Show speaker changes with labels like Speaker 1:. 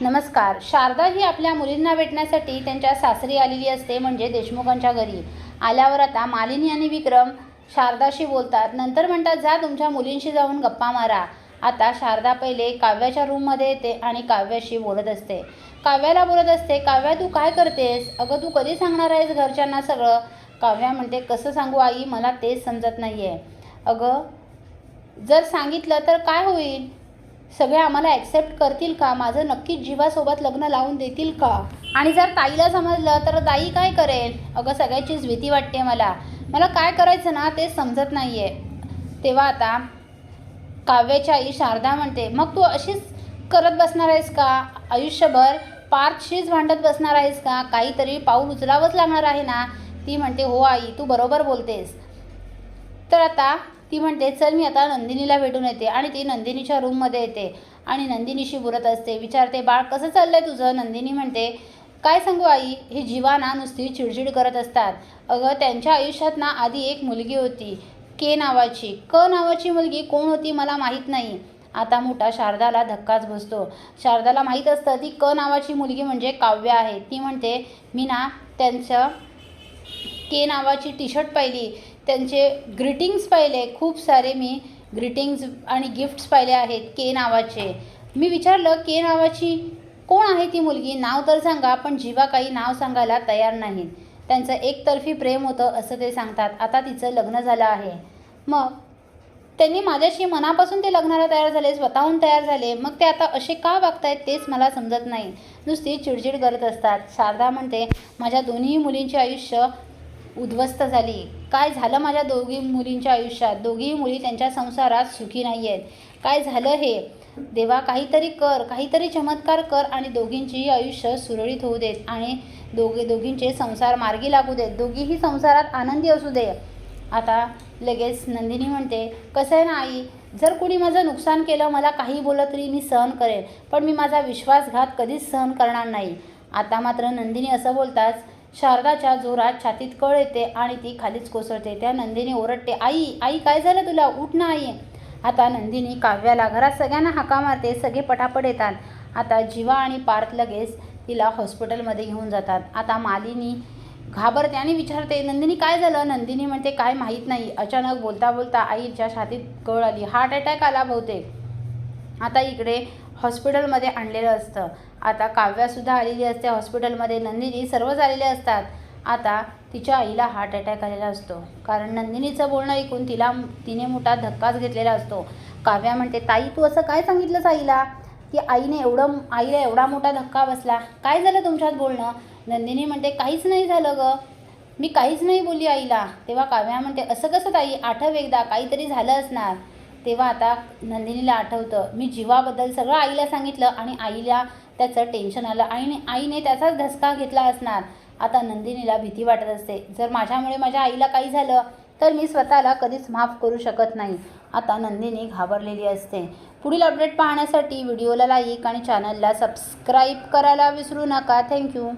Speaker 1: नमस्कार. शारदा ही आपल्या मुलींना भेटण्यासाठी त्यांच्या सासरी आलेली असते म्हणजे देशमुखांच्या घरी. आल्यावर आता मालिनी आणि विक्रम शारदाशी बोलतात. नंतर म्हणतात जा तुमच्या मुलींशी जाऊन गप्पा मारा. आता शारदा पहिले काव्याच्या रूममध्ये येते आणि काव्याशी बोलत असते. काव्याला बोलत असते काव्या तू काय करतेस? अगं तू कधी सांगणार आहेस घरच्यांना सगळं? काव्या म्हणते कसं सांगू आई? मला तेच समजत नाही आहे अगं जर सांगितलं तर काय होईल? सगळे आम्हाला ॲक्सेप्ट करतील का? माझं नक्कीच जीवासोबत लग्न लावून देतील का? आणि जर ताईला समजलं तर ताई काय करेल? अगं सगळ्याचीच भीती वाटते मला. मला काय करायचं ना ते समजत नाही आहे तेव्हा आता काव्याची आई शारदा म्हणते मग तू अशीच करत बसणार आहेस का? आयुष्यभर पार्थशीच भांडत बसणार आहेस का? काहीतरी पाऊल उचलावंच लागणार आहे ना? ती म्हणते हो आई तू बरोबर बोलतेस. तर आता ती म्हणते चल मी आता नंदिनीला भेटून येते आणि ती नंदिनीच्या रूममध्ये येते आणि नंदिनीशी बोलत असते. विचारते बाळ कसं चाललं आहे तुझं? नंदिनी म्हणते काय सांगू आई? हे जीवाना नुसती चिडचिड करत असतात. अगं त्यांच्या आयुष्यात ना आधी एक मुलगी होती के नावाची. क नावाची मुलगी कोण होती मला माहीत नाही. आता मोठा शारदाला धक्काच बसतो. शारदाला माहीत असतं ती क नावाची मुलगी म्हणजे काव्य आहे. ती म्हणते मी ना त्यांचं के नावाची टी शर्ट पाहिली. त्यांचे ग्रीटिंग्स पाहिले. खूप सारे मी ग्रीटिंग्स आणि गिफ्ट्स पाहिले आहेत के नावाचे. मी विचारलं के नावाची कोण आहे ती मुलगी? नाव तर सांगा पण जीवा काही नाव सांगायला तयार नाहीत. त्यांचं एकतर्फी प्रेम होतं असं ते सांगतात. आता तिचं लग्न झालं आहे. मग त्यांनी माझ्याशी मनापासून ते लग्नाला तयार झाले स्वतःहून तयार झाले. मग ते आता असे का वागतायत तेच मला समजत नाही. नुसती चिडचिड करत असतात. शारदा म्हणते माझ्या दोन्ही मुलींचे आयुष्य उद्ध्वस्त झाली. काय झालं माझ्या दोघी मुलींच्या आयुष्यात? दोघीही मुली त्यांच्या संसारात सुखी नाही आहेत काय झालं हे? देवा काहीतरी कर काहीतरी चमत्कार कर आणि दोघींचीही आयुष्य सुरळीत होऊ देत आणि दोघे दोघींचे संसार मार्गी लागू देत. दोघीही संसारात आनंदी असू दे. आता लगेच नंदिनी म्हणते कसं आहे ना आई? जर कुणी माझं नुकसान केलं मला काही बोललं तरी मी सहन करेन. पण मी माझा विश्वासघात कधीच सहन करणार नाही. आता मात्र नंदिनी असं बोलताच शारदाच्या जोरात छातीत कळ येते आणि ती खालीच कोसळते. त्या नंदिनी ओरडते आई आई काय झालं तुला? उठ ना आई. आता नंदिनी काव्याला घरात सगळ्यांना हाका मारते सगळे पटापट येतात. आता जीवा आणि पार्थ लगेच तिला हॉस्पिटलमध्ये घेऊन जातात. आता मालिनी घाबरते आणि विचारते नंदिनी काय झालं? नंदिनी म्हणते काय माहीत नाही. अचानक बोलता बोलता आईच्या छातीत कळ आली. हार्ट अटॅक आला बहुतेक. आता इकडे हॉस्पिटलमध्ये आणलेलं असतं. आता काव्यासुद्धा आलेली असते हॉस्पिटलमध्ये. नंदिनी सर्वच आलेले असतात. आता तिच्या आईला हार्ट अटॅक आलेला असतो. कारण नंदिनीचं बोलणं ऐकून तिला तिने मोठा धक्काच घेतलेला असतो. काव्या म्हणते ताई तू असं काय सांगितलंस आईला? की आईने एवढं आईला एवढा मोठा धक्का बसला. काय झालं तुमच्यात बोलणं? नंदिनी म्हणते काहीच नाही झालं गं. मी काहीच नाही बोलली आईला. तेव्हा काव्या म्हणते असं कसं ताई? आठव एकदा काहीतरी झालं असणार. तेव्हा आता नंदिनीला आठवतं. मी जीवाबद्दल सगळं आईला सांगितलं आणि आईला त्याचं टेन्शन आलं. आईने आईने त्याचाच धसका घेतला असणार. आता नंदिनीला भीती वाटत असते. जर माझ्यामुळे माझ्या आईला काही झालं तर मी स्वतःला कधीच माफ करू शकत नाही. आता नंदिनी घाबरलेली असते. पुढील अपडेट पाहण्यासाठी व्हिडिओला लाईक आणि चॅनलला सबस्क्राईब करायला विसरू नका. थँक्यू